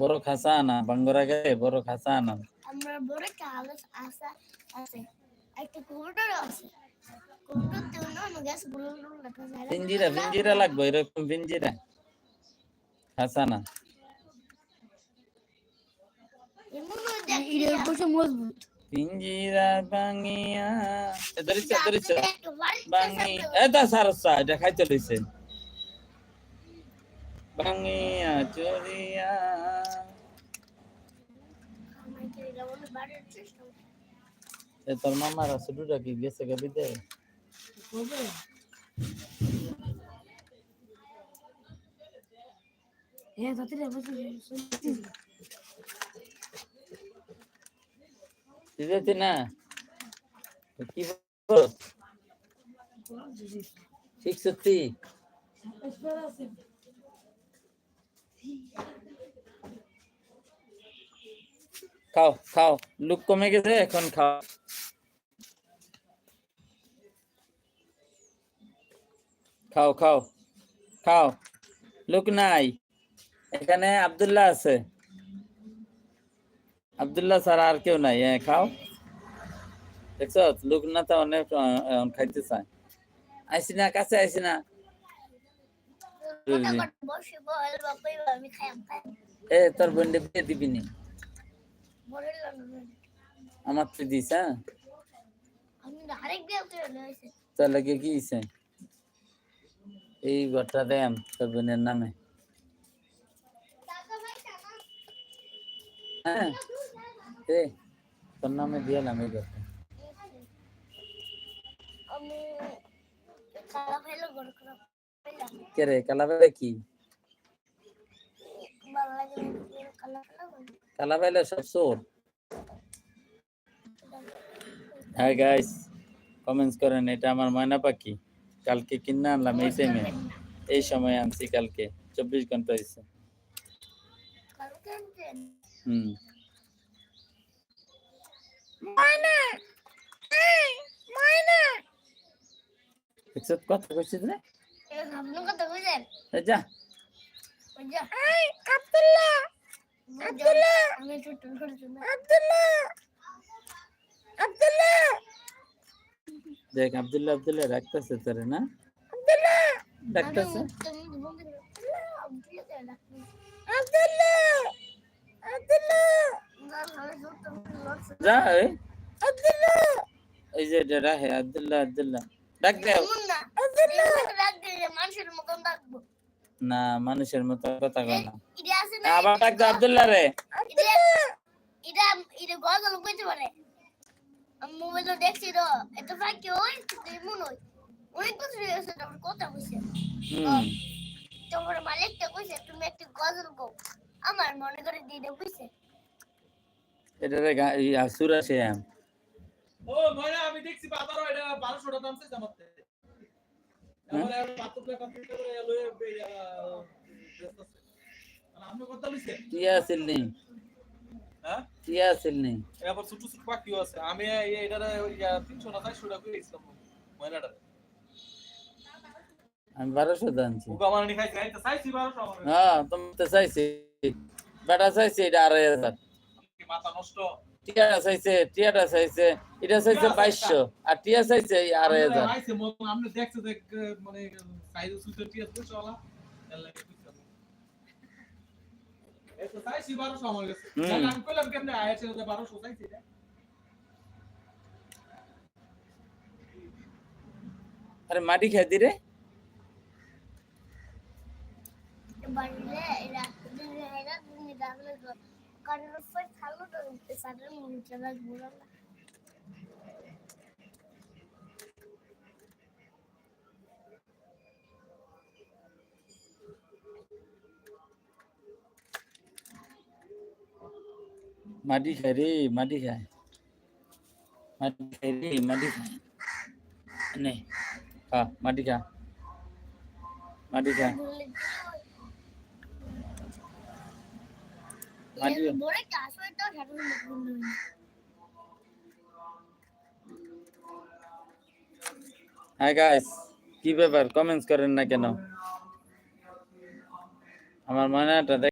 বড় খাসা আনা বাঙ্গরা গেলে বড় খাসা আনা আমরা বড় কাগজ আসা আছে একটা কবুতর আছে। কবুতর তো না গ্যাসগুলো লেখা যায় পিঞ্জিরা পিঞ্জিরা লাগবে। এরকম পিঞ্জিরা খাসা না এমন দেখি কত মজবুত। পিঞ্জিরা ভাঙিয়া। এ ধরিছে ধরিছে। ভাঙি এটা সারসা এটা খাইতে লইছে। ভাঙিয়া চুরিয়া। এ তোর মামার আছে দুটা কি গেছে গে বিদে হবে হ্যাঁ তাতে দিদি না কি ঠিক সত্যি খাও খাও লুক কমে গেছে এখন খাও খাও খাও খাও লুক নাই এখানে আব্দুল্লাহ আছে। আব্দুল্লাহ ছাড়া আর কেউ নাই। হ্যাঁ খাও। দেখছ? লুক না তো অনেক আহ, আহ, খাইতে চায়। আইসি না কাছে আইসি না। বসে বল বাপাই আমি খাই খাই এ তোর বোনকে বিয়ে দিবি নি। বলে আমার তুই দিস হ্যাঁ? তোর লাগে কি হইছে? এই ঘরটা দেম তোর বোনের নামে। হ্যাঁ এ তোর নামে দিয়ালাম এই ঘরটা। কে রে কালাবেলে কি? ভালো লাগে কালা কালাবেলে সব চোর। হ্যাঁ গাইস কমেন্টস করেন এটা আমার ময়না পাখি। কালকে কিনে আনলাম এই টাইমে এই সময় আনছি কালকে চব্বিশ ঘণ্টা হয়েছে হুম। কথা কইছিস রে যা। আব্দুল্লাহ! আব্দুল্লাহ! আমি ছোট ছোট আব্দুল্লাহ! আব্দুল্লাহ! দেখ আব্দুল্লাহ আব্দুল্লাহ রাখতেছে তোরে না? আব্দুল্লাহ! ডাকতেছে? আব্দুল্লাহ! আব্দুল্লাহ! যা এই। এই যে এটা রাহে আব্দুল্লাহ আব্দুল্লাহ। ডাক দে। মানুষের মতন ডাকবো। না মানুষের মতো কথা কয় না। আবার ডাক আব্দুল্লাহ রে। এটা এটা গজল কইতে পারে। আমি মোবাইলে দেখছি তো এত ফাঁকি ওই এমন ওই অনেক বছর হয়ে গেছে তারপর কথা কইছে। তোমার মালিকটা কইছে তুমি একটা গজল গো। আমার মনে করে দিদে কইছে। এটা রে গা- ই আসুরা ও ময়না আমি দেখছি বাজারও এটা বারোশো টাকা দাম চাইছে আমার। আমার কমপ্লিট করে এলো টিয়া আসিল নেই হ্যাঁ? টিয়া আসিল নেই এ ছোট ছোট পাখিও আছে। আমি এই এটারে ওই, আহ, 300 না 400 টাকা দিয়েছিলাম ময়নাটারে। আমি বারোশো আনছি ওকে আমার নি খাইছে, এই তো চাইছি 1200 আমার। হ্যাঁ তুমি তো চাইছি বেটা চাইছে এটা আড়াই হাজার। টিয়াটা চাইছে টিয়াটা চাইছে এটা চাইছে বাইশশো আর টিয়া চাইছে আড়াই হাজার আরে মাটি খাই দি রে। কারণ ফের খালো তো সারা মনে চলা ঘুরা মাটি খাই রে মাটি খায় মাটি খাই রে মাটি খায় নে খা মাটি খা মাটি খা মাটি বড় কাজ হয় তো সাথে মনে হাই গাইস কি ব্যাপার কমেন্টস করেন না কেন আমার ময়নাটা